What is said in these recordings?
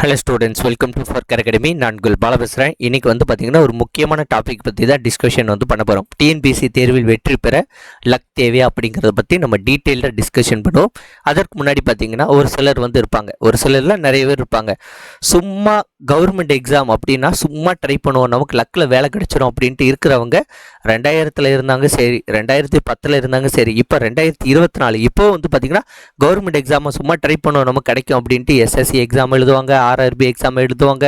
Hello students welcome to ஃபர்கர் academy நான் குல் பால பேசுகிறேன் இன்னைக்கு வந்து பார்த்தீங்கன்னா ஒரு முக்கியமான டாபிக் பற்றி தான் டிஸ்கஷன் வந்து பண்ண போகிறோம் டிஎன்பிசி தேர்வில் வெற்றி பெற லக் தேவையா அப்படிங்கிறத பற்றி நம்ம டீட்டெயிலாக டிஸ்கஷன் பண்ணுவோம். அதற்கு முன்னாடி பார்த்தீங்கன்னா ஒரு சிலர் வந்து இருப்பாங்க. ஒரு சிலரில் நிறைய பேர் இருப்பாங்க. சும்மா கவர்மெண்ட் எக்ஸாம் அப்படின்னா சும்மா ட்ரை பண்ணுவோம். நமக்கு லக்கில் வேலை கிடச்சிரும் அப்படின்ட்டு இருக்கிறவங்க ரெண்டாயிரத்தில் இருந்தாங்க சரி ரெண்டாயிரத்தி பத்தில் இருந்தாங்க சரி இப்போ ரெண்டாயிரத்தி இருபத்தி நாலு. இப்போ வந்து பார்த்தீங்கன்னா கவர்மெண்ட் எக்ஸாமை சும்மா ட்ரை பண்ணுவோம். நமக்கு கிடைக்கும் அப்படின்ட்டு எஸ்எஸ்சி எக்ஸாம் எழுதுவாங்க. ஆர்ஆர்பி எக்ஸாம் எழுதுவாங்க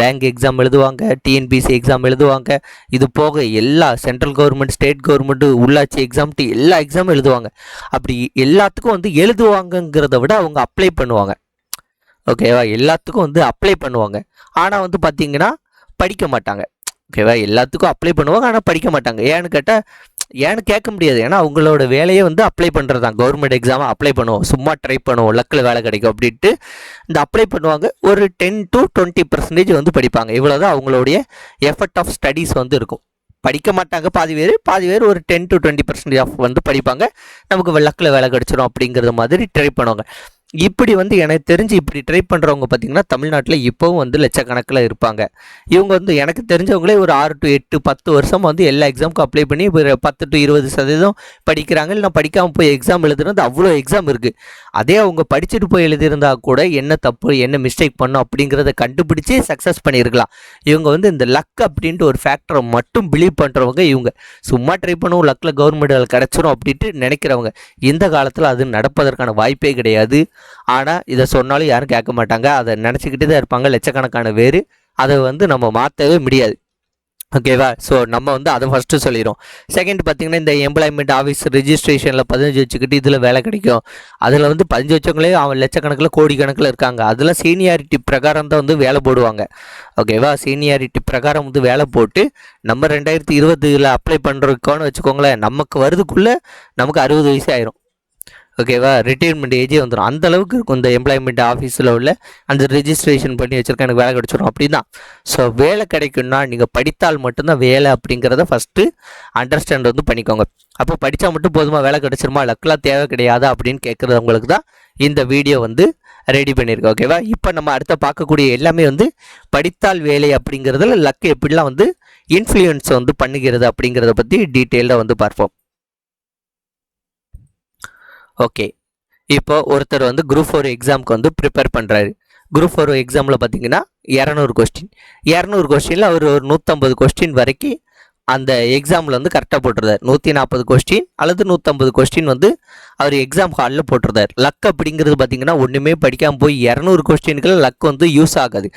பேங்க் எக்ஸாம் எழுதுவாங்க டிஎன்பிசி எக்ஸாம் எழுதுவாங்க. இது போக எல்லா சென்ட்ரல் கவர்மெண்ட் ஸ்டேட் கவர்மெண்ட்டு உள்ளாட்சி எக்ஸாம்ட்டு எல்லா எக்ஸாமும் எழுதுவாங்க. அப்படி எல்லாத்துக்கும் வந்து எழுதுவாங்கங்கிறத விட அவங்க அப்ளை பண்ணுவாங்க. ஓகேவா எல்லாத்துக்கும் வந்து அப்ளை பண்ணுவாங்க. ஆனால் வந்து பார்த்திங்கன்னா படிக்க மாட்டாங்க. ஓகேவா எல்லாத்துக்கும் அப்ளை பண்ணுவாங்க ஆனால் படிக்க மாட்டாங்க. ஏன்னு கேட்டால் ஏன்னு கேட்க முடியாது. ஏன்னா அவங்களோட வேலையை வந்து அப்ளை பண்ணுறது தான் கவர்மெண்ட் எக்ஸாமை அப்ளை பண்ணுவோம். சும்மா ட்ரை பண்ணுவோம். லக்கில் வேலை கிடைக்கும் அப்படின்ட்டு இந்த அப்ளை பண்ணுவாங்க. ஒரு டென் டு டுவெண்ட்டி பர்சன்டேஜ் வந்து படிப்பாங்க. இவ்வளோதான் அவங்களுடைய எஃபர்ட் ஆஃப் ஸ்டடீஸ் வந்து இருக்கும். படிக்க மாட்டாங்க பாதி பேர். பாதி பேர் ஒரு ten to twenty percentage of வந்து படிப்பாங்க. நமக்கு லக்கில் வேலை கிடைச்சிடும் அப்படிங்கிறது மாதிரி ட்ரை பண்ணுவாங்க. இப்படி வந்து எனக்கு தெரிஞ்சு இப்படி ட்ரை பண்ணுறவங்க பார்த்தீங்கன்னா தமிழ்நாட்டில் இப்போவும் வந்து லட்சக்கணக்கில் இருப்பாங்க. இவங்க வந்து எனக்கு தெரிஞ்சவங்களே ஒரு ஆறு டு எட்டு பத்து வருஷம் வந்து எல்லா எக்ஸாமுக்கும் அப்ளை பண்ணி ஒரு பத்து டு இருபது சதவீதம் படிக்கிறாங்க. இல்லை படிக்காமல் போய் எக்ஸாம் எழுதுறது அவ்வளோ எக்ஸாம் இருக்குது அதே அவங்க படிச்சுட்டு போய் எழுதியிருந்தா கூட என்ன தப்பு என்ன மிஸ்டேக் பண்ணும் அப்படிங்கிறத கண்டுபிடிச்சி சக்ஸஸ் பண்ணியிருக்கலாம். இவங்க வந்து இந்த லக் அப்படின்ட்டு ஒரு ஃபேக்டரை மட்டும் பிலீவ் பண்ணுறவங்க இவங்க. சும்மா ட்ரை பண்ணுவோம் லக்கில் கவர்மெண்ட் கிடச்சிரும் அப்படின்ட்டு நினைக்கிறவங்க. இந்த காலத்தில் அது நடப்பதற்கான வாய்ப்பே கிடையாது. ஆனால் இதை சொன்னாலும் யாரும் கேட்க மாட்டாங்க. அதை நினச்சிக்கிட்டு தான் இருப்பாங்க. லட்சக்கணக்கான பேர். அதை வந்து நம்ம மாற்றவே முடியாது. ஓகேவா ஸோ நம்ம வந்து அதை ஃபஸ்ட்டு சொல்லிடுறோம். செகண்ட் பார்த்தீங்கன்னா இந்த எம்ப்ளாய்மெண்ட் ஆஃபீஸ் ரிஜிஸ்ட்ரேஷனில் பதினஞ்சு வச்சுக்கிட்டு இதில் வேலை கிடைக்கும். அதில் வந்து பதினஞ்சு வச்சவங்களே அவன் லட்சக்கணக்கில் கோடி கணக்கில் இருக்காங்க. அதில் சீனியாரிட்டி பிரகாரம் தான் வந்து வேலை போடுவாங்க. ஓகேவா சீனியாரிட்டி பிரகாரம் வந்து வேலை போட்டு நம்ம ரெண்டாயிரத்தி இருபதுல அப்ளை பண்ணுறதுக்கோன்னு வச்சுக்கோங்களேன் நமக்கு வருதுக்குள்ளே நமக்கு அறுபது வயசு ஆயிரும். ஓகேவா ரிட்டையர்மெண்ட் ஏஜே வந்துடும் அந்த அளவுக்கு இருக்கும் இந்த எம்ப்ளாய்மெண்ட் ஆஃபீஸில் உள்ள அந்த ரிஜிஸ்ட்ரேஷன் பண்ணி வச்சுருக்கேன் எனக்கு வேலை கிடச்சிடும் அப்படி தான் ஸோ வேலை கிடைக்கும்னா நீங்கள் படித்தால் மட்டும்தான் வேலை அப்படிங்கிறத ஃபஸ்ட்டு அண்டர்ஸ்டாண்ட் வந்து பண்ணிக்கோங்க. அப்போ படித்தா மட்டும் போதுமா? வேலை கிடச்சிருமா? லக்கெலாம் தேவை கிடையாதா? அப்படின்னு கேட்குறவங்களுக்கு தான் இந்த வீடியோ வந்து ரெடி பண்ணியிருக்கேன் ஓகேவா இப்போ நம்ம அடுத்த பார்க்கக்கூடிய எல்லாமே வந்து படித்தால் வேலை அப்படிங்கிறதுல லக் எப்படிலாம் வந்து இன்ஃப்ளூயன்ஸ் வந்து பண்ணுகிறது அப்படிங்கிறத பற்றி டீட்டெயிலாக வந்து பார்ப்போம். ஓகே இப்போ ஒருத்தர் வந்து குரூப் ஃபோர் எக்ஸாமுக்கு வந்து ப்ரிப்பேர் பண்ணுறாரு குரூப் ஃபோர் எக்ஸாமில் பார்த்தீங்கன்னா இரநூறு கொஸ்டின் இரநூறு கொஸ்டினில் அவர் ஒரு நூற்றம்பது கொஸ்டின் வரைக்கும் அந்த எக்ஸாமில் வந்து கரெக்டாக போட்டிருந்தார். நூற்றி நாற்பது கொஸ்டின் அல்லது நூற்றம்பது கொஸ்டின் வந்து அவர் எக்ஸாம் ஹாலில் போட்டிருந்தார். லக் அப்படிங்கிறது பார்த்தீங்கன்னா ஒன்றுமே படிக்காமல் போய் இரநூறு கொஸ்டின்கள் லக் வந்து யூஸ் ஆகாது.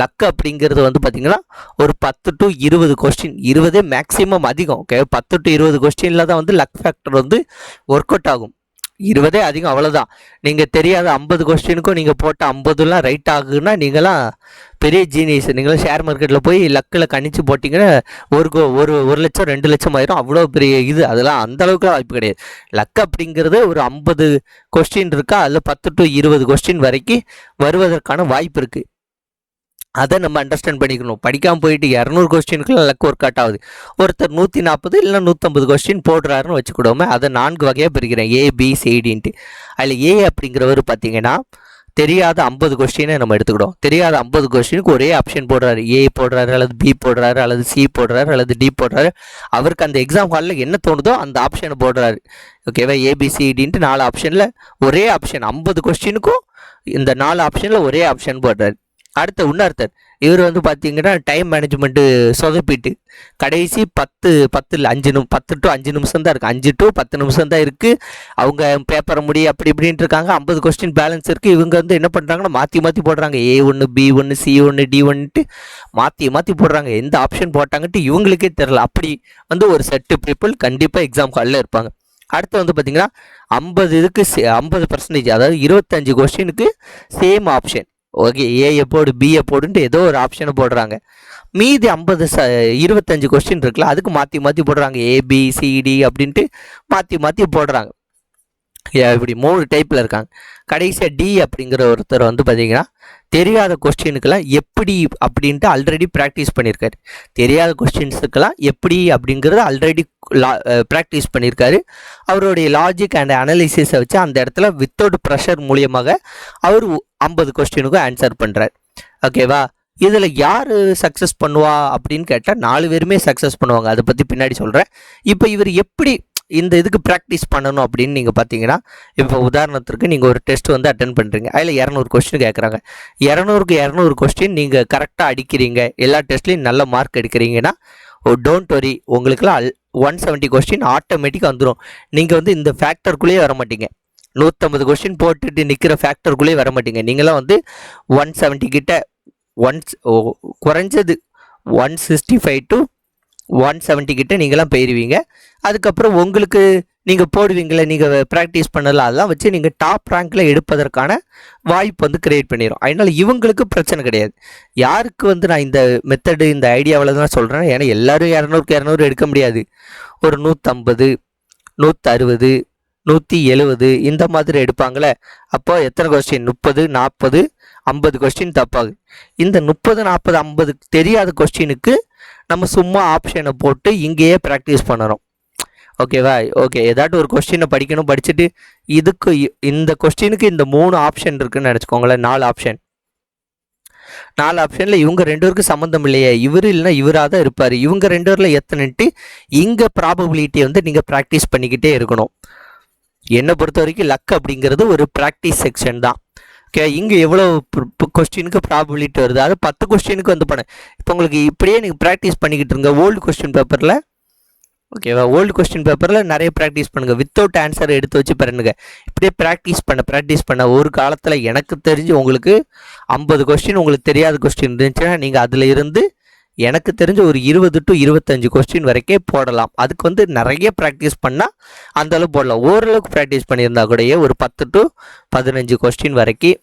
லக் அப்படிங்கிறது வந்து பார்த்திங்கன்னா ஒரு பத்து டு இருபது கொஸ்டின் இருபதே மேக்ஸிமம் அதிகம். ஓகே பத்து டு இருபது கொஸ்டினில் தான் வந்து லக் ஃபேக்டர் வந்து ஒர்க் அவுட் ஆகும். இருபதே அதிகம் அவ்வளோதான் நீங்கள் தெரியாத ஐம்பது கொஸ்டினுக்கும் நீங்கள் போட்ட ஐம்பதுலாம் ரைட் ஆகுன்னா நீங்களாம் பெரிய ஜீனியஸ் நீங்களாம் ஷேர் மார்க்கெட்டில் போய் லக்கில் கணிச்சு போட்டிங்கன்னா ஒரு கோ- ஒரு ஒரு லட்சம் ரெண்டு லட்சம் ஆயிரும். அவ்வளோ பெரிய இது. அதெல்லாம் அந்த அளவுக்குலாம் வாய்ப்பு கிடையாது. லக் அப்படிங்கிறது ஒரு ஐம்பது கொஸ்டின் இருக்கா? அதில் பத்து டு இருபது கொஸ்டின் வரைக்கும் வருவதற்கான வாய்ப்பு இருக்குது அதை நம்ம அண்டர்ஸ்டாண்ட் பண்ணிக்கணும். படிக்காமல் போயிட்டு இரநூறு கொஸ்டினுக்குலாம் லக் ஒர்க் அவுட் ஆகுது. ஒருத்தர் நூற்றி நாற்பது இல்லை நூற்றம்பது கொஸ்டின் போடுறாருன்னு வச்சுக்கிடுவோமே அதை நான்கு வகையாக பிரிக்கிறேன். ஏ பி சிடின்ட்டு அதில் ஏ அப்படிங்கிறவர் பார்த்தீங்கன்னா தெரியாத ஐம்பது கொஸ்டினை நம்ம எடுத்துக்கிடுவோம் தெரியாத ஐம்பது கொஸ்டினுக்கு ஒரே ஆப்ஷன் போடுறாரு. ஏ போடுறாரு அல்லது பி போடுறாரு அல்லது சி போடுறாரு அல்லது டி போடுறாரு. அவருக்கு அந்த எக்ஸாம் ஹாலில் என்ன தோணுதோ அந்த ஆப்ஷனை போடுறாரு. ஓகேவா ஏபிசிடின்ட்டு நாலு ஆப்ஷனில் ஒரே ஆப்ஷன் ஐம்பது கொஸ்டினுக்கும் இந்த நாலு ஆப்ஷனில் ஒரே ஆப்ஷன் போடுறாரு. அடுத்த இன்னொருத்தர் இவர் வந்து பார்த்தீங்கன்னா டைம் மேனேஜ்மெண்ட்டு சொதப்பிட்டு கடைசி பத்து பத்து இல்லை அஞ்சு நிமி பத்து டு அஞ்சு நிமிஷம் தான் இருக்குது அஞ்சு டு பத்து நிமிஷம் தான் இருக்குது அவங்க பேப்பரை முடி அப்படி இப்படின்ட்டு இருக்காங்க. ஐம்பது கொஸ்டின் பேலன்ஸ் இருக்குது இவங்க வந்து என்ன பண்ணுறாங்கன்னா மாற்றி மாற்றி போடுறாங்க. ஏ ஒன்று பி ஒன்று சி ஒன்று டி ஒன்ட்டு மாற்றி மாற்றி போடுறாங்க. எந்த ஆப்ஷன் போட்டாங்கன்ட்டு இவங்களுக்கே தெரில அப்படி வந்து ஒரு செட்டு பீப்புள் கண்டிப்பாக எக்ஸாம் ஹாலில் இருப்பாங்க. அடுத்து வந்து பார்த்தீங்கன்னா ஐம்பது இதுக்கு ஐம்பது பர்சன்டேஜ் அதாவது இருபத்தஞ்சு கொஸ்டினுக்கு சேம் ஆப்ஷன் ஓகே ஏயை போடு பிஏ போடுன்ட்டு ஏதோ ஒரு ஆப்ஷனை போடுறாங்க. மீதி ஐம்பது ச இருபத்தஞ்சு கொஸ்டின் இருக்குல்ல அதுக்கு மாற்றி மாற்றி போடுறாங்க. ஏபி சிடி அப்படின்ட்டு மாற்றி மாற்றி போடுறாங்க. இப்படி மூணு டைப்பில் இருக்காங்க. கடைசியாக டி அப்படிங்கிற ஒருத்தர் வந்து பார்த்தீங்கன்னா தெரியாத கொஸ்டினுக்கெல்லாம் எப்படி அப்படின்ட்டு ஆல்ரெடி ப்ராக்டிஸ் பண்ணியிருக்காரு தெரியாத கொஸ்டின்ஸுக்கெல்லாம் எப்படி அப்படிங்கிறத ஆல்ரெடி ப்ராக்டிஸ் பண்ணியிருக்காரு அவருடைய லாஜிக் அண்ட் அனலிசிஸை வச்சு அந்த இடத்துல வித்தவுட் ப்ரெஷர் மூலியமாக அவர் ஐம்பது கொஸ்டினுக்கும் ஆன்சர் பண்ணுறார் ஓகேவா இதில் யார் சக்ஸஸ் பண்ணுவா அப்படின்னு கேட்டால் நாலு பேருமே சக்ஸஸ் பண்ணுவாங்க. அதை பற்றி பின்னாடி சொல்கிறேன் இப்போ இவர் எப்படி இந்த இதுக்கு ப்ராக்டிஸ் பண்ணணும் அப்படின்னு நீங்கள் பார்த்தீங்கன்னா இப்போ உதாரணத்திற்கு நீங்கள் ஒரு டெஸ்ட் வந்து அட்டன் பண்ணுறீங்க அதில் இரநூறு கொஸ்டின் கேட்குறாங்க இரநூறுக்கு இரநூறு கொஸ்டின் நீங்கள் கரெக்டாக அடிக்கிறீங்க. எல்லா டெஸ்ட்லையும் நல்ல மார்க் எடுக்கிறீங்கன்னா ஓ டோன்ட் வரி உங்களுக்குலாம் அல் ஒன் செவன்ட்டி கொஸ்டின் ஆட்டோமேட்டிக்காக வந்துடும் நீங்கள் வந்து இந்த ஃபேக்டருக்குள்ளேயே வர மாட்டீங்க நூற்றம்பது கொஸ்டின் போட்டுட்டு நிற்கிற ஃபேக்டருக்குள்ளேயே வர மாட்டீங்க. நீங்களாம் வந்து ஒன் செவன்ட்டி கிட்ட ஒன்ஸ் குறைஞ்சது one sixty five to one seventy கிட்ட நீங்களாம் போயிடுவீங்க அதுக்கப்புறம் உங்களுக்கு நீங்கள் போடுவீங்களே நீங்கள் ப்ராக்டிஸ் பண்ணல அதெல்லாம் வச்சு நீங்கள் டாப் ரேங்க்கில் எடுப்பதற்கான வாய்ப்பு வந்து கிரியேட் பண்ணிடும் அதனால் இவங்களுக்கு பிரச்சனை கிடையாது. யாருக்கு வந்து நான் இந்த மெத்தடு இந்த ஐடியாவில் தான் சொல்கிறேன் ஏன்னா எல்லோரும் இரநூறுக்கு இரநூறு எடுக்க முடியாது. ஒரு நூற்றம்பது நூற்றறுபது நூற்றி எழுபது இந்த மாதிரி எடுப்பாங்களே. அப்போ எத்தனை கொஸ்டின் முப்பது நாற்பது ஐம்பது கொஸ்டின் தப்பாகுது. இந்த முப்பது நாற்பது ஐம்பது தெரியாத கொஸ்டினுக்கு நம்ம சும்மா ஆப்ஷனை போட்டு இங்கேயே ப்ராக்டிஸ் பண்ணுறோம் ஓகேவா ஓகே ஏதாட்டும் ஒரு கொஸ்டினை படிக்கணும் படிச்சுட்டு இதுக்கு இ- இந்த கொஸ்டினுக்கு இந்த மூணு ஆப்ஷன் இருக்குன்னு நினச்சிக்கோங்களேன். நாலு ஆப்ஷன் நாலு ஆப்ஷனில் இவங்க ரெண்டு பேருக்கு சம்மந்தம் இல்லையே. இவர் இல்லைன்னா இவராக தான் இருப்பார். இவங்க ரெண்டு பேரில் எத்தனைட்டு இங்கே ப்ராபபிலிட்டியை வந்து நீங்கள் ப்ராக்டிஸ் பண்ணிக்கிட்டே இருக்கணும். என்னை பொறுத்த வரைக்கும் லக் அப்படிங்கிறது ஒரு ப்ராக்டிஸ் செக்ஷன் தான். ஓகே இங்கே எவ்வளோ கொஸ்டினுக்கு ப்ராபபிலிட்டி வருது? அது பத்து கொஸ்டினுக்கு வந்து பண்ணேன் இப்போ உங்களுக்கு இப்படியே நீங்கள் ப்ராக்டிஸ் பண்ணிக்கிட்டு இருங்க. ஓல்டு கொஸ்டின் பேப்பரில் ஓகேவா ஓல்டு கொஸ்டின் பேப்பரில் நிறைய ப்ராக்டிஸ் பண்ணுங்கள் வித்தவுட் ஆன்சர் எடுத்து வச்சு பண்ணுங்க இப்படியே ப்ராக்டிஸ் பண்ண ப்ராக்டிஸ் பண்ண ஒரு காலத்தில் எனக்கு தெரிஞ்சு உங்களுக்கு ஐம்பது கொஸ்டின் உங்களுக்கு தெரியாத கொஸ்டின் இருந்துச்சுன்னா நீங்கள் அதில் இருந்து எனக்கு தெரிஞ்ச ஒரு இருபது டு இருபத்தஞ்சு கொஸ்டின் வரைக்கும் போடலாம். அதுக்கு வந்து நிறைய ப்ராக்டிஸ் பண்ணால் அந்த அளவு போடலாம். ஓரளவுக்கு ப்ராக்டிஸ் பண்ணியிருந்தா கூடயே ஒரு பத்து டு பதினஞ்சு கொஸ்டின் வரைக்கும்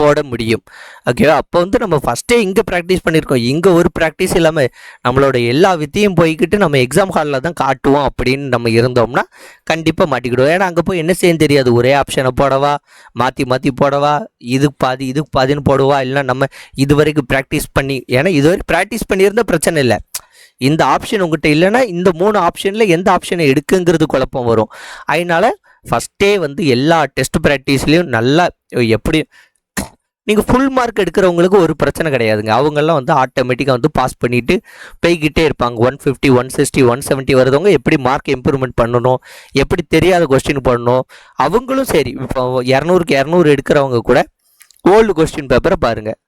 போட முடியும். ஓகேவா அப்போ வந்து நம்ம ஃபஸ்ட்டே இங்கே ப்ராக்டிஸ் பண்ணியிருக்கோம் இங்கே ஒரு ப்ராக்டிஸ் இல்லாமல் நம்மளோட எல்லா வித்தையும் போய்கிட்டு நம்ம எக்ஸாம் ஹாலில் தான் காட்டுவோம் அப்படின்னு நம்ம இருந்தோம்னா கண்டிப்பாக மாட்டிக்கிடுவோம். ஏன்னா அங்கே போய் என்ன செய்யணும் தெரியாது? ஒரே ஆப்ஷனை போடவா? மாற்றி மாற்றி போடவா? இதுக்கு பாதி இதுக்கு பாதின்னு போடுவா? இல்லை நம்ம இது வரைக்கும் ப்ராக்டிஸ் பண்ணி ஏன்னா இதுவரைக்கும் ப்ராக்டிஸ் பண்ணியிருந்தால் பிரச்சனை இல்லை. இந்த ஆப்ஷன் உங்ககிட்ட இல்லைன்னா இந்த மூணு ஆப்ஷனில் எந்த ஆப்ஷனை எடுக்குங்கிறது குழப்பம் வரும். அதனால் ஃபஸ்ட்டே வந்து எல்லா டெஸ்ட் ப்ராக்டிஸ்லேயும் நல்லா எப்படி நீங்கள் ஃபுல் மார்க் எடுக்கிறவங்களுக்கு ஒரு பிரச்சனை கிடையாதுங்க. அவங்கெல்லாம் வந்து ஆட்டோமேட்டிக்காக வந்து பாஸ் பண்ணிவிட்டு போய்கிட்டே இருப்பாங்க. One fifty one sixty one seventy வருதவங்க எப்படி மார்க் இம்ப்ரூவ்மெண்ட் பண்ணணும்? எப்படி தெரியாத கொஸ்டின் பண்ணணும்? அவங்களும் சரி. இப்போ இரநூறுக்கு இரநூறு எடுக்கிறவங்க கூட ஓல்டு கொஸ்டின் பேப்பரை பாருங்கள்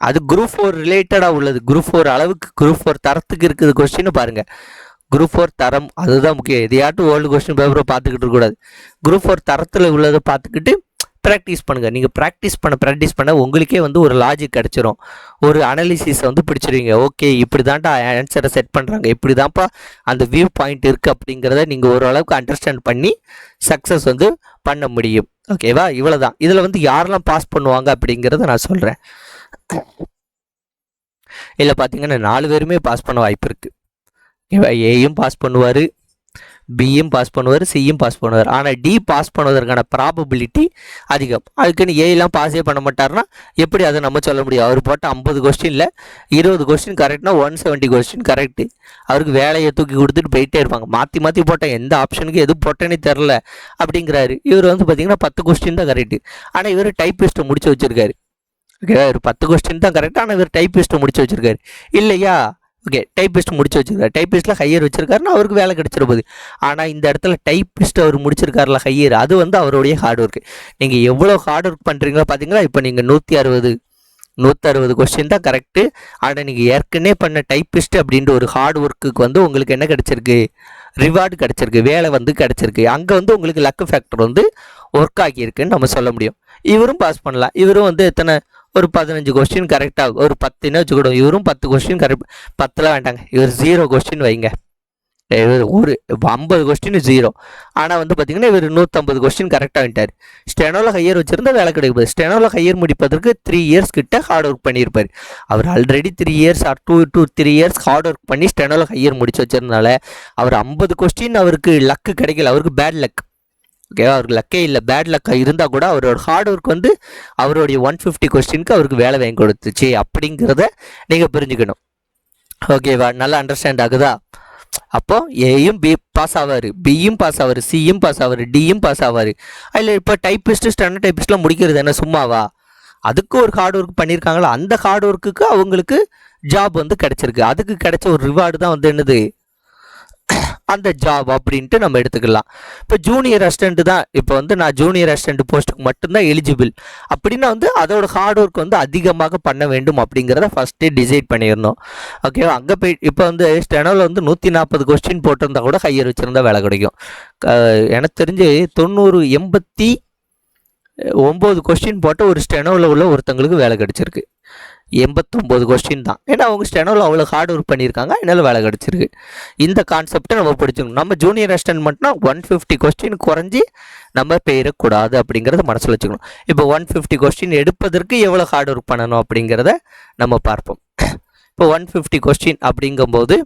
அது குரூப் ஃபோர் ரிலேட்டடாக உள்ளது. குரூப் ஃபோர் அளவுக்கு குரூப் ஃபோர் தரத்துக்கு இருக்குது கொஸ்டின்னு பாருங்கள் குரூப் ஃபோர் தரம் அதுதான் முக்கியம். எதையாட்டும் ஓல்டு கொஸ்டின் பேப்பரை பார்த்துக்கிட்டு இருக்கக்கூடாது. குரூப் ஃபோர் தரத்தில் உள்ளதை பார்த்துக்கிட்டு ப்ராக்டிஸ் பண்ணுங்கள் நீங்கள் ப்ராக்டிஸ் பண்ண ப்ராக்டிஸ் பண்ண உங்களுக்கே வந்து ஒரு லாஜிக் கிடச்சிரும். ஒரு அனாலிசிஸை வந்து பிடிச்சிருவீங்க. ஓகே இப்படி தான்டா ஆன்சரை செட் பண்ணுறாங்க இப்படி தான்ப்பா அந்த வியூ பாயிண்ட் இருக்குது அப்படிங்கிறத நீங்கள் ஓரளவுக்கு அண்டர்ஸ்டாண்ட் பண்ணி சக்ஸஸ் வந்து பண்ண முடியும். ஓகேவா இவ்வளோ தான் இதில் வந்து யாரெல்லாம் பாஸ் பண்ணுவாங்க அப்படிங்கிறத நான் சொல்கிறேன் இதில் பார்த்தீங்கன்னா நாலு பேருமே பாஸ் பண்ண வாய்ப்பு இருக்குது ஏயும் பாஸ் பண்ணுவார். பியும் பாஸ் பண்ணுவார் சியும் பாஸ் பண்ணுவார். ஆனால் டி பாஸ் பண்ணுவதற்கான ப்ராபபிலிட்டி அதிகம். அதுக்குன்னு ஏலாம் பாஸே பண்ண மாட்டார்னா எப்படி அதை நம்ம சொல்ல முடியும்? அவர் போட்ட ஐம்பது கொஸ்டினில் இருபது கொஸ்டின் கரெக்ட்னா ஒன் செவன்ட்டி கொஸ்டின் கரெக்டு அவருக்கு வேலையை தூக்கி கொடுத்துட்டு போயிட்டே இருப்பாங்க. மாற்றி மாற்றி போட்டேன் எந்த ஆப்ஷனுக்கு எது போட்டேனே தெரில அப்படிங்கிறாரு. இவர் வந்து பார்த்தீங்கன்னா பத்து கொஸ்டின் தான் கரெக்டு ஆனால் இவர் டைப்பிஸ்ட்டை முடிச்சு வச்சிருக்காரு. ஓகே இவர் பத்து கொஸ்டின் தான் கரெக்ட் ஆனால் இவர் டைப்பிஸ்ட்டை முடிச்சு வச்சிருக்காரு. இல்லையா? ஓகே டைப்பிஸ்ட் முடிச்சு வச்சுருக்காரு. டைப்பிஸ்ட்டில் ஹையர் வச்சிருக்காருன்னா அவருக்கு வேலை கிடைச்சிட போகுது. ஆனால் இந்த இடத்துல டைப்பிஸ்ட் அவர் முடிச்சிருக்காருல ஹையர் அது வந்து அவருடைய ஹார்ட் ஒர்க்கு நீங்கள் எவ்வளோ ஹார்ட் ஒர்க் பண்ணுறீங்களோ பார்த்தீங்களா இப்போ நீங்கள் நூற்றி அறுபது நூற்றறுபது கொஸ்டின் தான் கரெக்டு ஆனால் நீங்கள் ஏற்கனவே பண்ண டைப்பிஸ்ட் அப்படின்ற ஒரு ஹார்ட் ஒர்க்குக்கு வந்து உங்களுக்கு என்ன கிடச்சிருக்கு? ரிவார்டு கிடச்சிருக்கு. வேலை வந்து கிடச்சிருக்கு. அங்கே வந்து உங்களுக்கு லக்கு ஃபேக்டர் வந்து ஒர்க் ஆகியிருக்குன்னு நம்ம சொல்ல முடியும். இவரும் பாஸ் பண்ணலாம். இவரும் வந்து எத்தனை ஒரு பதினஞ்சு கொஸ்டின் கரெக்டாக ஒரு பத்துன்னு வச்சுக்கிடும் இவரும் பத்து கொஸ்டின் கரெக்ட் பத்தில் வேண்டாங்க. இவர் ஜீரோ கொஸ்டின் வைங்க. இவர் ஒரு ஐம்பது கொஸ்டின் ஜீரோ ஆனால் வந்து பார்த்தீங்கன்னா இவர் நூற்றம்பது கொஸ்டின் கரெக்டாக வந்துட்டார். ஸ்டெனோவில் ஹையர் வச்சுருந்தா வேலை கிடைக்கும் ஸ்டெனோவில் ஹையர் முடிப்பதற்கு த்ரீ இயர்ஸ் கிட்ட ஹார்ட் ஒர்க் பண்ணியிருப்பார். அவர் already three years or two two three years hard work பண்ணி ஸ்டெனோவில் ஹையர் முடிச்சு வச்சிருந்தால அவர் ஐம்பது கொஸ்டின் அவருக்கு லக்கு கிடைக்கல. அவருக்கு பேட் லக் ஓகேவா அவருக்கு லக்கே இல்லை. பேட் லக்காக இருந்தால் கூட அவரோட ஹார்ட் ஒர்க் வந்து அவருடைய ஒன் ஃபிஃப்டி கொஸ்டினுக்கு அவருக்கு வேலை வாங்கி கொடுத்துச்சு அப்படிங்கிறத நீங்கள் புரிஞ்சுக்கணும். ஓகேவா நல்லா அண்டர்ஸ்டாண்ட் ஆகுதா? அப்போ ஏயும் பி பாஸ் ஆவார். பியும் பாஸ் ஆவார். சியும் பாஸ் ஆவார். டியும் பாஸ் ஆவார். அதில் இப்போ டைப்பிஸ்ட்டு ஸ்டாண்டர்ட் டைப்பிஸ்ட்லாம் முடிக்கிறது என்ன? சும்மாவா? அதுக்கு ஒரு ஹார்ட் ஒர்க் பண்ணியிருக்காங்களோ அந்த ஹார்ட் ஒர்க்குக்கு அவங்களுக்கு ஜாப் வந்து கிடச்சிருக்கு. அதுக்கு கிடைச்ச ஒரு ரிவார்டு தான் வந்து என்னது? அந்த ஜாப் அப்படின்ட்டு நம்ம எடுத்துக்கலாம். இப்போ ஜூனியர் அசிஸ்டண்ட்டு தான் இப்போ வந்து நான் ஜூனியர் அசிஸ்டண்ட் போஸ்ட்டுக்கு மட்டும்தான் எலிஜிபிள் அப்படின்னா வந்து அதோட ஹார்ட் ஒர்க் வந்து அதிகமாக பண்ண வேண்டும் அப்படிங்கிறத ஃபஸ்ட்டே டிசைட் பண்ணிடணும். ஓகேவா அங்கே போய் இப்போ வந்து ஸ்டெனோவில் வந்து நூற்றி நாற்பது கொஸ்டின் போட்டிருந்தா கூட ஹையர் வச்சுருந்தா வேலை கிடைக்கும். எனக்கு தெரிஞ்சு தொண்ணூறு எண்பத்தி ஒம்பது கொஸ்டின் போட்ட ஒரு ஸ்டெனோவில் உள்ள ஒருத்தங்களுக்கு வேலை கிடைச்சிருக்கு. எண்பத்தொம்போது கொஸ்டின் தான். ஏன்னா அவங்க ஸ்டெனோவில் அவ்வளோ ஹார்ட் ஒர்க் பண்ணியிருக்காங்க. அதனால வேலை கிடச்சிருக்கு. இந்த கான்செப்டை நம்ம பிடிச்சிக்கணும். நம்ம ஜூனியர் அசிஸ்டன்ட் மட்டும்னா ஒன் ஃபிஃப்டி கொஸ்டின் குறைஞ்சி நம்ம பெயரக்கூடாது அப்படிங்கிறத மனசில் வச்சுக்கணும். இப்போ ஒன் ஃபிஃப்டி கொஸ்டின் எடுப்பதற்கு எவ்வளோ ஹார்ட் ஒர்க் பண்ணணும் அப்படிங்கிறத நம்ம பார்ப்போம். இப்போ ஒன் ஃபிஃப்டி கொஸ்டின் அப்படிங்கும்போது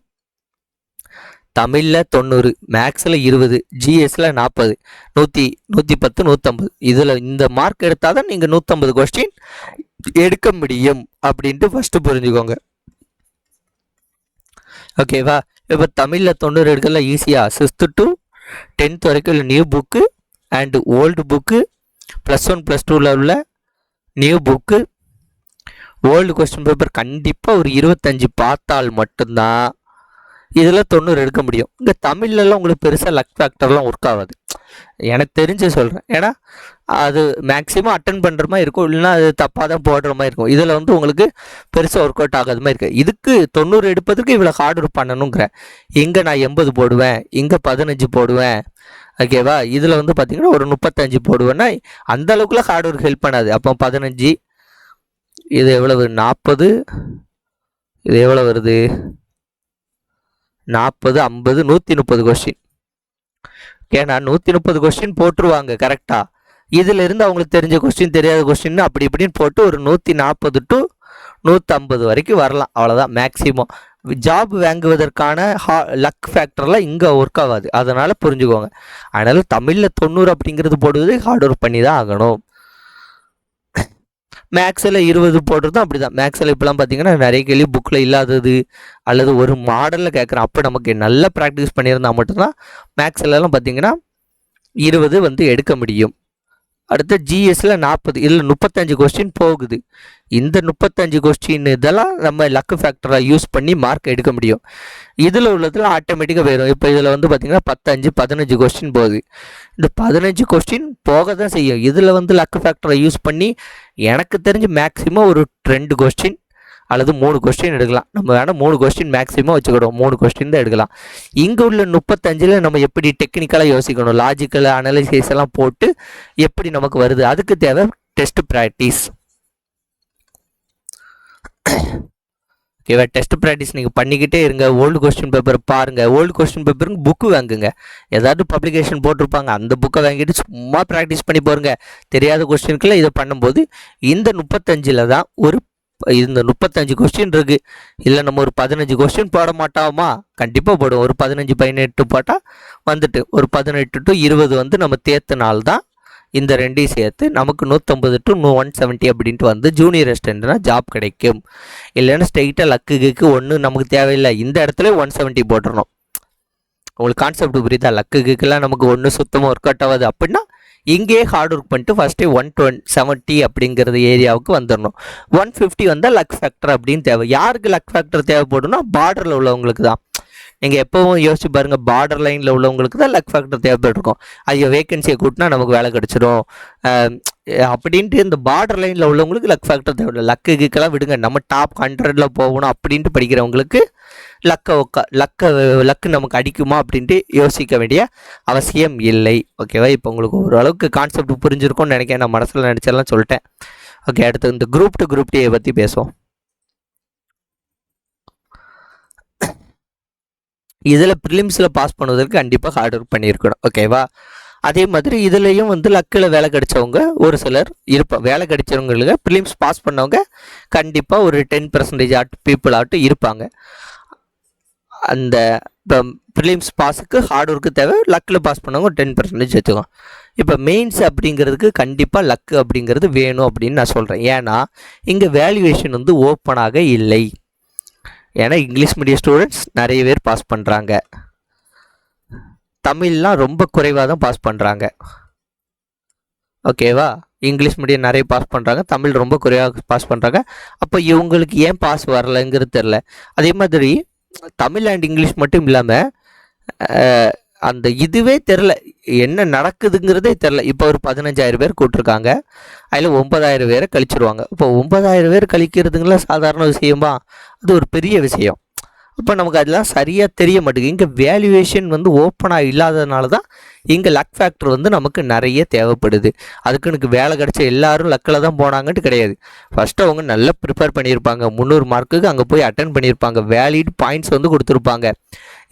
தமிழில் தொண்ணூறு மேக்ஸில் இருபது ஜிஎஸில் நாற்பது நூற்றி நூற்றி பத்து நூற்றம்பது இதில் இந்த மார்க் எடுத்தால் தான் நீங்கள் நூற்றம்பது கொஸ்டின் எடுக்க முடியும் அப்படின்ட்டு ஃபஸ்ட்டு புரிஞ்சுக்கோங்க. ஓகேவா இப்போ தமிழில் தொண்ணூறு எடுக்கல ஈஸியாக சிக்ஸ்த்து டு டென்த் வரைக்கும் உள்ள new book and old book plus one plus டூவில் உள்ள new book old question paper கண்டிப்பாக ஒரு இருபத்தஞ்சி பார்த்தால் மட்டும்தான் இதில் தொண்ணூறு எடுக்க முடியும். இங்கே தமிழ்லலாம் உங்களுக்கு பெருசாக லக் ஃபேக்டர்லாம் ஒர்க் ஆகாது. எனக்கு தெரிஞ்சு சொல்கிறேன் ஏன்னா அது மேக்ஸிமம் அட்டன் பண்ணுற மாதிரி இருக்கும். இல்லைன்னா அது தப்பாக தான் போடுற மாதிரி இருக்கும். இதில் வந்து உங்களுக்கு பெருசாக ஒர்க் அவுட் ஆகாத மாதிரி இருக்குது இதுக்கு தொண்ணூறு எடுப்பதற்கு இவ்வளோ ஹார்ட் ஒர்க் பண்ணணுங்கிறேன். இங்கே நான் எண்பது போடுவேன். இங்கே பதினஞ்சு போடுவேன். ஓகேவா இதில் வந்து பார்த்திங்கன்னா ஒரு முப்பத்தஞ்சு போடுவேன்னா அந்த அளவுக்குலாம் ஹார்ட் ஒர்க் ஹெல்ப் பண்ணாது. அப்போ பதினஞ்சு இது எவ்வளவு? நாற்பது இது எவ்வளோ வருது? நாற்பது ஐம்பது நூற்றி முப்பது கொஸ்டின் ஏன்னா நூற்றி முப்பது கொஸ்டின் போட்டுருவாங்க கரெக்டாக இதிலிருந்து அவங்களுக்கு தெரிஞ்ச கொஸ்டின் தெரியாத கொஸ்டின் அப்படி இப்படின்னு போட்டு ஒரு நூற்றி நாற்பது டு நூற்றம்பது வரைக்கும் வரலாம். அவ்வளோதான் மேக்ஸிமம் ஜாப் வாங்குவதற்கான ஹா லக் ஃபேக்டர்லாம் இங்கே ஒர்க் ஆகாது. அதனால் புரிஞ்சுக்கோங்க. அதனால் தமிழில் தொண்ணூறு அப்படிங்கிறது போடுவது ஹார்ட் ஒர்க் பண்ணி தான் ஆகணும். மேக்ஸில் இருபது போடுறதும் அப்படி தான் மேக்ஸில் இப்போலாம் பார்த்தீங்கன்னா நிறைய கேள்வி புக்கில் இல்லாதது அல்லது ஒரு மாடலில் கேட்குறோம் அப்போ நமக்கு நல்லா ப்ராக்டிஸ் பண்ணியிருந்தால் மட்டும்தான் மேக்ஸ்லலாம் பார்த்தீங்கன்னா இருபது வந்து எடுக்க முடியும். அடுத்து ஜிஎஸ்ல நாற்பது இதில் முப்பத்தஞ்சு கொஸ்டின் போகுது. இந்த முப்பத்தஞ்சு கொஸ்டின் இதெல்லாம் நம்ம லக்கு ஃபேக்டராக யூஸ் பண்ணி மார்க் எடுக்க முடியும். இதில் உள்ளதில் ஆட்டோமேட்டிக்காக போயிடும் இப்போ இதில் வந்து பார்த்திங்கன்னா பத்தஞ்சு பதினஞ்சு கொஸ்டின் போகுது. இந்த பதினஞ்சு கொஸ்டின் போக தான் செய்யும். இதில் வந்து லக்கு ஃபேக்டரை யூஸ் பண்ணி எனக்கு தெரிஞ்சு மேக்ஸிமம் ஒரு ரெண்டு கொஸ்டின் அல்லது மூணு கொஸ்டின் எடுக்கலாம். நம்ம வேணால் மூணு கொஸ்டின் மேக்ஸிமம் வச்சுக்கிடுவோம். மூணு கொஸ்டின் தான் எடுக்கலாம். இங்கே உள்ள முப்பத்தஞ்சில் நம்ம எப்படி டெக்னிக்கலாக யோசிக்கணும்? லாஜிக்கல் அனலைசிஸ் எல்லாம் போட்டு எப்படி நமக்கு வருது? அதுக்கு தேவை டெஸ்ட் ப்ராக்டிஸ் ஓகேவா டெஸ்ட் ப்ராக்டிஸ் நீங்கள் பண்ணிக்கிட்டே இருங்க. ஓல்டு கொஸ்டின் பேப்பர் பாருங்கள் ஓல்டு கொஸ்டின் பேப்பருக்கு புக்கு வாங்குங்க. ஏதாவது பப்ளிகேஷன் போட்டிருப்பாங்க. அந்த புக்கை வாங்கிட்டு சும்மா ப்ராக்டிஸ் பண்ணி போருங்க. தெரியாத கொஸ்டினுக்குள்ள இதை பண்ணும்போது இந்த முப்பத்தஞ்சில் தான் ஒரு இந்த முப்பத்தஞ்சு கொஸ்டின் இருக்குது இல்லை நம்ம ஒரு பதினஞ்சு கொஸ்டின் போட மாட்டோமா? கண்டிப்பாக போடுவோம். ஒரு பதினஞ்சு பதினெட்டு போட்டால் வந்துட்டு ஒரு பதினெட்டு டு இருபது வந்து நம்ம தேர்த்தினால் தான் இந்த ரெண்டையும் சேர்த்து நமக்கு நூற்றம்பது டு நூ ஒன் செவன்ட்டி அப்படின்ட்டு வந்து ஜூனியர் அசிஸ்டண்ட்னா ஜாப் கிடைக்கும். இல்லைன்னா ஸ்ட்ரைட்டாக லக்கு ஒன்று ஒன்றும் நமக்கு தேவையில்லை. இந்த இடத்துல ஒன் செவன்ட்டி போட்டுடணும் உங்களுக்கு கான்செப்ட் புரியுதா? லக்கு நமக்கு ஒன்று சுத்தமாக ஒர்க் அவுட் ஆகாது. அப்படின்னா இங்கேயே ஹார்ட் ஒர்க் பண்ணிட்டு ஃபஸ்ட்டு ஒன் டுவென் செவன்ட்டி அப்படிங்கிறது ஏரியாவுக்கு வந்துடணும் ஒன் ஃபிஃப்டி வந்தால் லக் ஃபேக்டர் அப்படின்னு தேவை. யாருக்கு லக் ஃபேக்டர் தேவைப்படும்னா பார்டரில் உள்ளவங்களுக்கு தான் நீங்கள் எப்போவும் யோசிச்சு பாருங்கள் பார்டர் லைனில் உள்ளவங்களுக்கு தான் லக் ஃபேக்டர் தேவைப்பட்டிருக்கும். ஐயோ வேகன்சியை கூட்டினா நமக்கு வேலை கிடச்சிரும். அப்படின்ட்டு இந்த பார்டர் லைனில் உள்ளவங்களுக்கு லக் ஃபேக்டர் தேவை லக்கு கிக்கெல்லாம் விடுங்க. நம்ம டாப் ஹண்ட்ரடில் போகணும் அப்படின்ட்டு படிக்கிறவங்களுக்கு லக்கை உக்கா லக்கை லக்கு நமக்கு அடிக்குமா அப்படின்ட்டு யோசிக்க வேண்டிய அவசியம் இல்லை. ஓகேவா இப்போ உங்களுக்கு ஓரளவுக்கு கான்செப்ட் புரிஞ்சிருக்கும்னு நினைக்கிறேன். நான் மனசில் நினச்செல்லாம் சொல்லிட்டேன். ஓகே அடுத்து இந்த குரூப் டு குரூப் டியை பற்றி பேசுவோம். இதில் ப்ரிலிம்ஸில் பாஸ் பண்ணுவதற்கு கண்டிப்பாக ஹார்ட் ஒர்க் பண்ணியிருக்கணும். ஓகேவா அதே மாதிரி இதுலேயும் வந்து லக்கில் வேலை கிடைச்சவங்க ஒரு சிலர் இருப்பா வேலை கிடைச்சவங்களுக்கு ப்ரிலிம்ஸ் பாஸ் பண்ணவங்க கண்டிப்பாக ஒரு டென் பர்சன்டேஜ் ஆட்டு பீப்புள் ஆட்டு இருப்பாங்க. அந்த இப்போ ப்ரிலிம்ஸ் பாஸுக்கு ஹார்ட் ஒர்க்கு தேவை லக்கில் பாஸ் பண்ணவங்க டென் பர்சன்டேஜ் வச்சுக்கோங்க. இப்போ மெயின்ஸ் அப்படிங்கிறதுக்கு கண்டிப்பாக லக்கு அப்படிங்கிறது வேணும் அப்படின்னு நான் சொல்கிறேன் ஏன்னா இங்கே வேல்யூவேஷன் வந்து ஓப்பனாக இல்லை. ஏன்னா இங்கிலீஷ் மீடியம் ஸ்டூடெண்ட்ஸ் நிறைய பேர் பாஸ் பண்ணுறாங்க தமிழ்லாம் ரொம்ப குறைவாக தான் பாஸ் பண்ணுறாங்க ஓகேவா இங்கிலீஷ் மீடியம் நிறைய பாஸ் பண்ணுறாங்க தமிழ் ரொம்ப குறைவாக பாஸ் பண்ணுறாங்க அப்போ இவங்களுக்கு ஏன் பாஸ் வரலைங்கிறது தெரில அதே மாதிரி தமிழ் அண்ட் இங்கிலீஷ் மட்டும் இல்லாமல் அந்த இதுவே தெரில என்ன நடக்குதுங்கிறதே தெரில இப்போ ஒரு பதினஞ்சாயிரம் பேர் கூட்டிருக்காங்க. அதில் ஒன்பதாயிரம் பேரை கழிச்சிருவாங்க. இப்போ ஒன்பதாயிரம் பேர் கழிக்கிறதுங்களா சாதாரண விஷயமா? அது ஒரு பெரிய விஷயம். அப்போ நமக்கு அதெல்லாம் சரியாக தெரிய மாட்டேங்குது. இங்கே வேல்யூவேஷன் வந்து ஓப்பனாக இல்லாததுனால தான் இங்கே லக் ஃபேக்டர் வந்து நமக்கு நிறைய தேவைப்படுது. அதுக்கு எனக்கு வேலை கிடச்ச எல்லாரும் லக்கில் தான் போனாங்கன்ட்டு கிடையாது. ஃபஸ்ட்டு அவங்க நல்லா ப்ரிப்பேர் பண்ணியிருப்பாங்க. முந்நூறு மார்க்குக்கு அங்கே போய் அட்டன் பண்ணியிருப்பாங்க. வேலிட் பாயிண்ட்ஸ் வந்து கொடுத்துருப்பாங்க.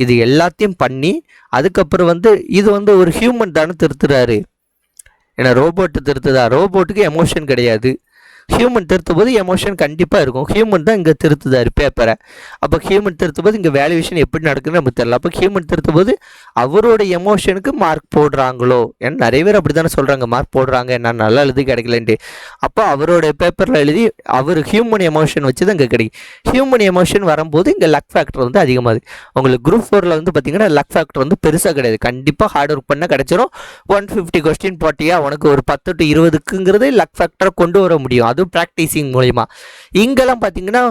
இது எல்லாத்தையும் பண்ணி அதுக்கப்புறம் வந்து இது வந்து ஒரு ஹியூமன் தானே திருத்துறாரு. ஏன்னா ரோபோட்டு திருத்துதா. ரோபோட்டுக்கு எமோஷன் கிடையாது. ஹியூமன் திருத்தும்போது எமோஷன் கண்டிப்பாக இருக்கும். ஹியூமன் தான் இங்கே திருத்துதாரு பேப்பரை அப்போ ஹியூமன் திருத்தும்போது இங்கே வேல்யூவேஷன் எப்படி நடக்குதுன்னு நமக்கு தெரியல. அப்போ ஹியூமன் திருத்தும்போது அவரோட எமோஷனுக்கு மார்க் போடுறாங்களோ? ஏன்னா நிறைய பேர் அப்படி தானே சொல்கிறாங்க மார்க் போடுறாங்க. நான் நல்லா எழுதி கிடைக்கலன்ட்டு. அப்போ அவரோட பேப்பரில் எழுதி அவர் ஹியூமன் எமோஷன் வச்சு தான் இங்கே கிடைக்கும். ஹியூமன் எமோஷன் வரும்போது இங்கே லக் ஃபேக்டர் வந்து அதிகமாகுது. உங்களுக்கு குரூப் ஃபோரில் வந்து பார்த்தீங்கன்னா லக் ஃபேக்டர் வந்து பெருசாக கிடையாது. கண்டிப்பாக ஹார்ட் ஒர்க் பண்ண கிடச்சிரும். ஒன் ஃபிஃப்டி கொஸ்டின் போட்டியா? உனக்கு ஒரு பத்து டு இருபதுக்குங்கிறது லக் ஃபேக்டரை கொண்டு வர முடியும். அதுவும் ப்ராக்டிஸிங் மூலிமா இங்கெல்லாம் பார்த்தீங்கன்னா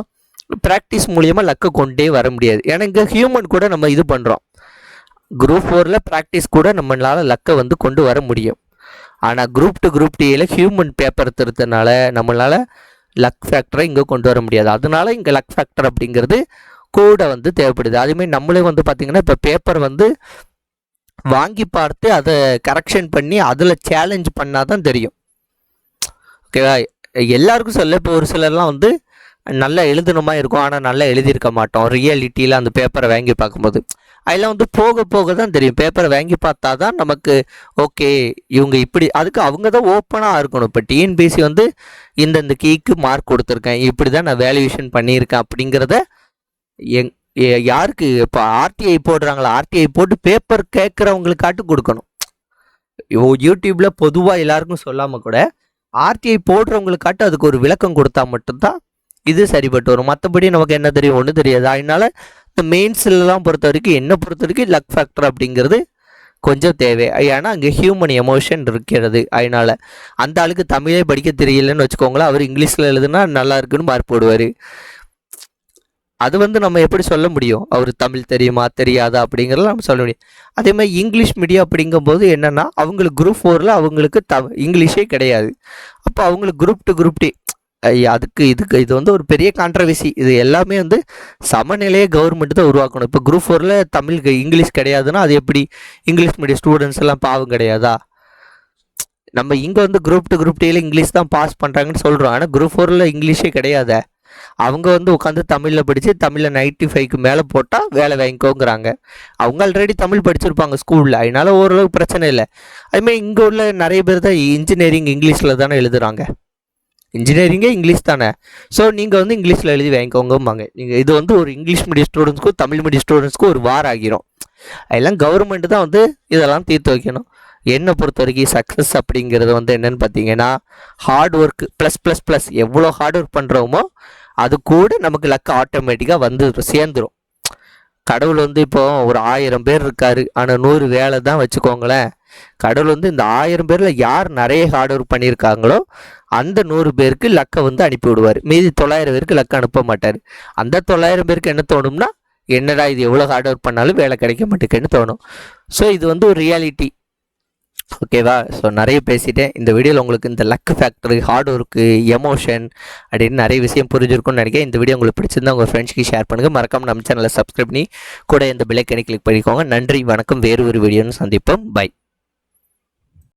ப்ராக்டிஸ் மூலியமாக லக்கை கொண்டே வர முடியாது. ஏன்னா இங்கே ஹியூமன் கூட நம்ம இது பண்ணுறோம் குரூப் ஃபோரில் ப்ராக்டிஸ் கூட நம்மளால் லக்கை வந்து கொண்டு வர முடியும். ஆனால் குரூப் டு குரூப் டியில் ஹியூமன் பேப்பர் திருத்தனால நம்மளால் லக் ஃபேக்டரை இங்கே கொண்டு வர முடியாது. அதனால இங்கே லக் ஃபேக்டர் அப்படிங்கிறது கூட வந்து தேவைப்படுது. அதுமாரி நம்மளே வந்து பார்த்திங்கன்னா இப்போ பேப்பர் வந்து வாங்கி பார்த்து அதை கரெக்ஷன் பண்ணி அதில் சேலஞ்ச் பண்ணால் தான் தெரியும் ஓகேவா எல்லாருக்கும் சொல்ல இப்போ ஒரு சிலர்லாம் வந்து நல்லா எழுதணுமா இருக்கும் ஆனால் நல்லா எழுதியிருக்க மாட்டோம். ரியாலிட்டியில் அந்த பேப்பரை வாங்கி பார்க்கும்போது. அதெல்லாம் வந்து போக போக தான் தெரியும். பேப்பரை வாங்கி பார்த்தா தான் நமக்கு ஓகே இவங்க இப்படி அதுக்கு அவங்க தான் ஓப்பனாக இருக்கணும். இப்போ டிஎன்பிசி வந்து இந்தந்த கீக்கு மார்க் கொடுத்துருக்கேன் இப்படி தான் நான் வேல்யூவேஷன் பண்ணியிருக்கேன் அப்படிங்கிறத எங் யாருக்கு இப்போ ஆர்டிஐ போடுறாங்களா? ஆர்டிஐ போட்டு பேப்பர் கேட்குறவங்களுக்காட்டு கொடுக்கணும். யூடியூப்பில் பொதுவாக எல்லாருக்கும் சொல்லாமல் கூட ஆர்டிஐ போடுறவங்களுக்காட்டு அதுக்கு ஒரு விளக்கம் கொடுத்தா மட்டும்தான் இது சரிப்பட்டு வரும். மற்றபடி நமக்கு என்ன தெரியும்? ஒன்றும் தெரியாது. அதனால இந்த மெயின்ஸ்லாம் பொறுத்த வரைக்கும் என்ன பொறுத்த வரைக்கும் லக் ஃபேக்டர் அப்படிங்கிறது கொஞ்சம் தேவை. ஏன்னா அங்கே ஹியூமன் எமோஷன் இருக்கிறது. அதனால் அந்த ஆளுக்கு தமிழே படிக்க தெரியலன்னு வச்சுக்கோங்களேன். அவர் இங்கிலீஷில் எழுதுனா நல்லா இருக்குன்னு மார்க் போடுவார். அது வந்து நம்ம எப்படி சொல்ல முடியும்? அவர் தமிழ் தெரியுமா? தெரியாதா? அப்படிங்கிறத நம்ம சொல்ல முடியும். அதே மாதிரி இங்கிலீஷ் மீடியம் அப்படிங்கும்போது என்னென்னா அவங்களுக்கு குரூப் ஃபோரில் அவங்களுக்கு த இங்கிலீஷே கிடையாது. அப்போ அவங்களுக்கு குரூப் டு குரூப் டி அதுக்கு இதுக்கு இது வந்து ஒரு பெரிய கான்ட்ரவர்சி இது எல்லாமே வந்து சமநிலையை கவர்மெண்ட் தான் உருவாக்கணும். இப்போ குரூப் ஃபோரில் தமிழ் இங்கிலீஷ் கிடையாதுன்னா அது எப்படி? இங்கிலீஷ் மீடியம் ஸ்டூடெண்ட்ஸ் எல்லாம் பாவம் கிடையாதா? நம்ம இங்கே வந்து குரூப் டு குரூப் டியில் இங்கிலீஷ் தான் பாஸ் பண்ணுறாங்கன்னு சொல்கிறோம் ஆனால் குரூப் ஃபோரில் இங்கிலீஷே கிடையாதே? அவங்க வந்து உட்காந்து தமிழில் படித்து தமிழில் நைன்ட்டி ஃபைவ்க்கு மேலே போட்டால் வேலை வாங்கிக்கோங்கிறாங்க. அவங்க ஆல்ரெடி தமிழ் படிச்சிருப்பாங்க ஸ்கூலில் அதனால ஓரளவுக்கு பிரச்சனை இல்லை. அதுமாதிரி இங்கே உள்ள நிறைய பேர் தான் இன்ஜினியரிங் இங்கிலீஷில் தானே எழுதுறாங்க. இன்ஜினியரிங்கே இங்கிலீஷ் தானே. ஸோ நீங்கள் வந்து இங்கிலீஷில் எழுதி வாங்கிக்கோங்கம்பாங்க. நீங்கள் இது வந்து ஒரு இங்கிலீஷ் மீடியம் ஸ்டூடெண்ட்ஸ்க்கும் தமிழ் மீடியம் ஸ்டூடெண்ட்ஸ்க்கும் ஒரு வார் ஆகிரும். அதெல்லாம் கவர்மெண்ட் தான் வந்து இதெல்லாம் தீர்த்து வைக்கணும். என்னை பொறுத்த வரைக்கும் சக்ஸஸ் அப்படிங்கிறது வந்து என்னென்னு பார்த்தீங்கன்னா hard work plus plus plus எவ்வளோ ஹார்ட் ஒர்க் பண்ணுறோமோ அது கூட நமக்கு லக் ஆட்டோமேட்டிக்காக வந்து சேர்ந்துரும். கடவுள் வந்து இப்போ ஒரு ஆயிரம் பேர் இருக்காரு. ஆனால் நூறு வேலை தான் வச்சுக்கோங்களேன். கடவுள் வந்து இந்த ஆயிரம் பேரில் யார் நிறைய ஹார்ட் ஒர்க் பண்ணியிருக்காங்களோ அந்த நூறு பேருக்கு லக்கை வந்து அனுப்பி விடுவார். மீதி தொள்ளாயிரம் பேருக்கு லக்கை அனுப்ப மாட்டார். அந்த தொள்ளாயிரம் பேருக்கு என்ன தோணும்னா என்னடா இது எவ்வளோ ஹார்ட் ஒர்க் பண்ணாலும் வேலை கிடைக்க மாட்டேங்குன்னு தோணும். ஸோ இது வந்து ஒரு ரியாலிட்டி ஓகேவா ஸோ நிறைய பேசிட்டேன். இந்த வீடியோவில் உங்களுக்கு இந்த luck factory hard work emotion அப்படின்னு நிறைய விஷயம் புரிஞ்சிருக்கும்னு நினைக்கிறேன். இந்த வீடியோ உங்களுக்கு பிடிச்சிருந்தா உங்கள் ஃப்ரெண்ட்ஸ்க்கு ஷேர் பண்ணுங்கள் மறக்காம நம்ம சேனலை சப்ஸ்கிரைப் பண்ணி கூட இந்த பிள்ளைக்கணி கிளிக் பண்ணிக்கோங்க. நன்றி வணக்கம். வேறு ஒரு வீடியோன்னு சந்திப்போம். பை